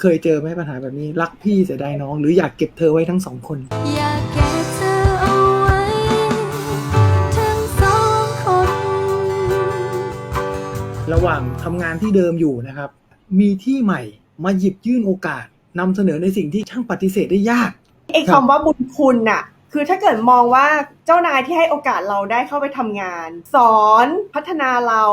เคยเจอไหมปัญหาแบบนี้ รักพี่เสียดายน้อง หรืออยากเก็บเธอไว้ทั้งสองคน อยากเก็บเธอเอาไว้ทั้งสองคน ระหว่างทำงานที่เดิมอยู่นะครับ มีที่ใหม่มาหยิบยื่นโอกาสนำเสนอในสิ่งที่ช่างปฏิเสธได้ยาก ไอ้ครับ คำว่าบุญคุณน่ะ คือถ้าเกิดมองว่าเจ้านายที่ให้โอกาสเราได้เข้าไปทำงาน สอนพัฒนาเรา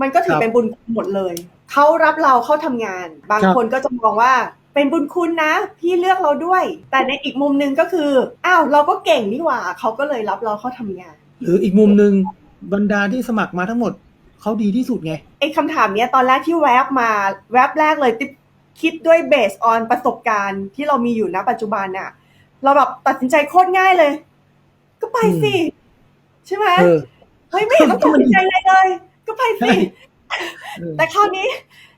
มันก็ถือเป็นบุญคุณหมดเลย เขารับเราเข้าทำงาน บางคนก็จะมองว่าเป็นบุญคุณนะ พี่เลือกเราด้วย แต่ในอีกมุมหนึงก็คืออ้าวเราก็เก่งนี่หว่าเขาก็เลยรับเราเข้าทำงาน หรืออีกมุมหนึ่งบรรดาที่สมัครมาทั้งหมดเขาดีที่สุดไงไอ้คำถามเนี้ยตอนแรกที่แวบมาแวบแรกเลยติ๊บคิดด้วยเบสออนประสบการณ์ที่เรามีอยู่ณปัจจุบันน่ะ เราแบบตัดสินใจโคตรง่ายเลย ก็ไปสิ ใช่ไหมเออเฮ้ยไม่เห็นต้องตัดสินใจอะไรเลย ก็ไปสิใช่เออแต่คราวนี้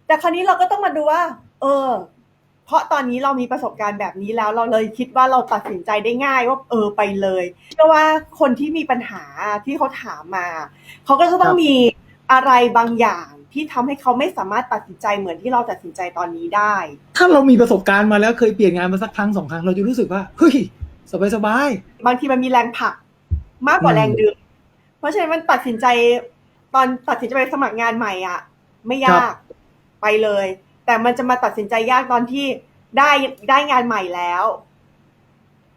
แต่คราวนี้เราก็ต้องมาดูว่า เออ เพราะตอนนี้เรามีประสบการณ์แบบนี้แล้ว เราเลยคิดว่าเราตัดสินใจได้ง่ายว่าเออไปเลยเพราะว่าคนที่มีปัญหาที่เขาถามมา เขาก็จะต้องมีอะไรบางอย่างที่ทำให้เขาไม่สามารถตัดสินใจเหมือนที่เราตัดสินใจตอนนี้ได้ ถ้าเรามีประสบการณ์มาแล้วเคยเปลี่ยนงานมาสักครั้งสองครั้งเราจะรู้สึกว่าเฮ้ยสบายสบายบางทีมันมีแรงผลักมากกว่าอืมแรงดึง เพราะฉะนั้นมันตัดสินใจ ตอนตัดสินใจไปสมัครงานใหม่อะ ไม่ยากไปเลย แต่มันจะมาตัดสินใจยากตอนที่ได้ได้งานใหม่แล้ว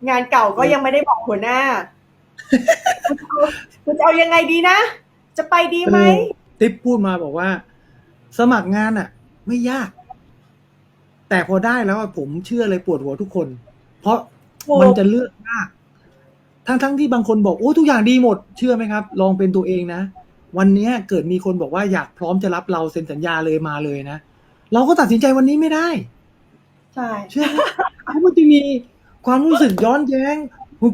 งานเก่าก็ยังไม่ได้บอกหัวหน้าคุณจะเอายังไงดีนะ จะไปดีไหมๆติ๊บพูดมาบอกว่า สมัครงานอะ ไม่ยาก แต่พอได้แล้วอะผมเชื่อเลยปวดหัวทุกคน เพราะถูกมันจะเลือกยากทั้งทั้งที่บางคนบอกโอ้ทุกอย่างดีหมด เชื่อไหมครับ ลองเป็นตัวเองนะ วันเนี้ยเกิดมีคนบอกว่าอยากพร้อมจะรับเราเซ็นสัญญาเลยมาเลยนะ เราก็ตัดสินใจวันนี้ไม่ได้ ใช่เชื่อไหมเพราะมันจะมีความรู้สึกย้อนแย้ง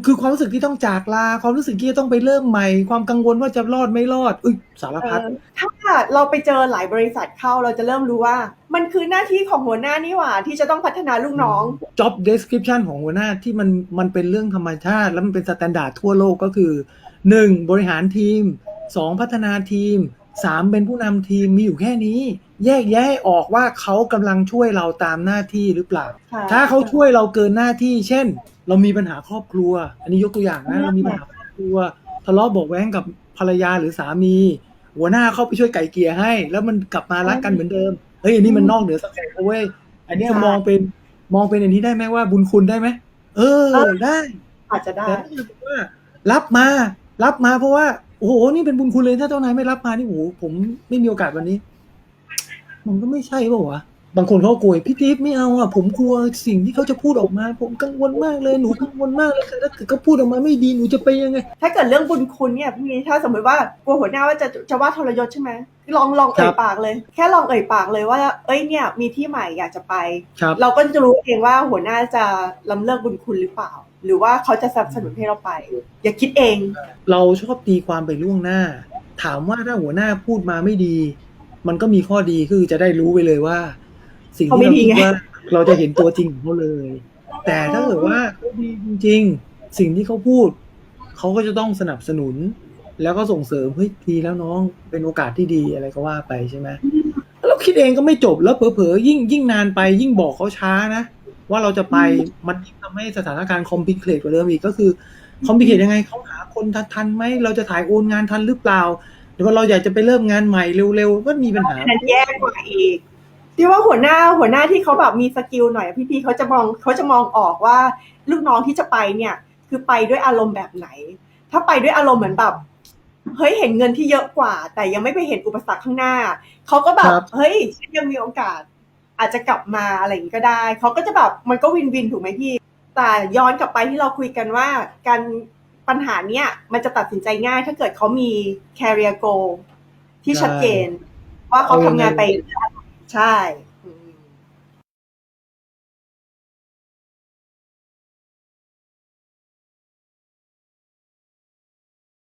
คือความรู้สึกที่ต้องจากลา ความรู้สึกที่จะต้องไปเริ่มใหม่ ความกังวลว่าจะรอดไม่รอดอุ้ยสารพัดเออถ้าเราไปเจอหลายบริษัทเข้าเราจะเริ่มรู้ว่า มันคือหน้าที่ของหัวหน้านี่หว่า ที่จะต้องพัฒนาลูกน้อง job description ของหัวหน้าที่มันมันเป็นเรื่องธรรมชาติ แล้วมันเป็นสแตนดาร์ดทั่วโลกก็คือ 1. บริหารทีม 2. พัฒนาทีม 3. เป็นผู้นำทีมมีอยู่แค่นี้ แยกแยะให้ออกว่าเขากำลังช่วยเราตามหน้าที่หรือเปล่าใช่ถ้าเขาช่วยเราเกินหน้าที่ เช่น เรามีปัญหาครอบครัว อันนี้ยกตัวอย่างนะเรามีปัญหาครอบครัวทะเลาะเบอกแว้งกับภรรยาหรือสามี หัวหน้าเข้าไปช่วยไก่เกลี่ยให้ แล้วมันกลับมารักกันเหมือนเดิมเฮ้ยอันนี้มันนอกเหนือสเปคเว้ยอันเนี้ยมองเป็นมองเป็นอันนี้ได้ไหมว่าบุญคุณได้ไหมเออได้ อาจจะได้แต่ถ้าเกิดว่ารับมา รับมาเพราะว่า โอ้โหนี่เป็นบุญคุณเลยถ้าเจ้านายไม่รับมานี่โอ้โหผมไม่มีโอกาสวันนี้ มันก็ไม่ใช่ป่าวะ บางคนเขากลัวพี่ทิพย์ไม่เอาอะผมกลัวสิ่งที่เขาจะพูดออกมา ผมกังวลมากเลยหนูกังวลมากเลยถ้าเกิดเขาพูดออกมาไม่ดีหนูจะไปยังไง ถ้าเกิดเรื่องบุญคุณเนี่ยพี่ถ้าสมมติว่ากลัวหัวหน้าว่าจะจะว่าทรยศใช่ไหมลองลองครัเอ่ยบปากเลย แค่ลองเอ่ยปากเลยว่า เอ้ยเนี่ยมีที่ใหม่อยากจะไปครับเราก็จะรู้เองว่าหัวหน้าจะล้ำเลิกบุญคุณหรือเปล่า หรือว่าเขาจะสนับสนุนให้เราไป อย่าคิดเอง เราชอบตีความไปล่วงหน้า ถามว่าถ้าหัวหน้าพูดมาไม่ดี มันก็มีข้อดีคือจะได้รู้ไปเลยว่า สิ่งเขาที่ไม่เราดีคิดไงว่าเราจะเห็นตัวจริงของเขาเลย แต่ถ้าเกิดว่าเขาดีจริง ๆ สิ่งที่เขาพูดเขาก็จะต้องสนับสนุน แล้วก็ส่งเสริมเฮ้ยดีแล้วน้องเป็นโอกาสที่ดีอะไรก็ว่าไปใช่ไหมเราคิดเองก็ไม่จบแล้วเผลอๆยิ่งยิ่งนานไปยิ่งบอกเขาช้านะว่าเราจะไปมันยิ่งทำให้สถานการณ์คอมพิเคทกว่าเดิมอีกก็คือคอมพิเคทยังไงเขาหาคนทันทันไหมเราจะถ่ายโอนงานทันหรือเปล่าหรือว่าเราอยากจะไปเริ่มงานใหม่เร็วๆก็มีปัญหานั้นแย่กว่าอีก ที่ว่าหัวหน้าหัวหน้าที่เขาแบบมีสกิลหน่อยพี่พีเขาจะมองเขาจะมองออกว่าลูกน้องที่จะไปเนี่ย คือไปด้วยอารมณ์แบบไหน ถ้าไปด้วยอารมณ์เหมือนแบบเฮ้ยเห็นเงินที่เยอะกว่า แต่ยังไม่ไปเห็นอุปสรรคข้างหน้าเขาก็แบบครับเฮ้ยฉันยังมีโอกาส อาจจะกลับมาอะไรอย่างนี้ก็ได้เขาก็จะแบบมันก็วินวินถูกไหมพี่ แต่ย้อนกลับไปที่เราคุยกันว่าการปัญหาเนี้ยมันจะตัดสินใจง่าย ถ้าเกิดเขามี career goal ที่ชัดเจน ว่าเขาทำงานไป ใช่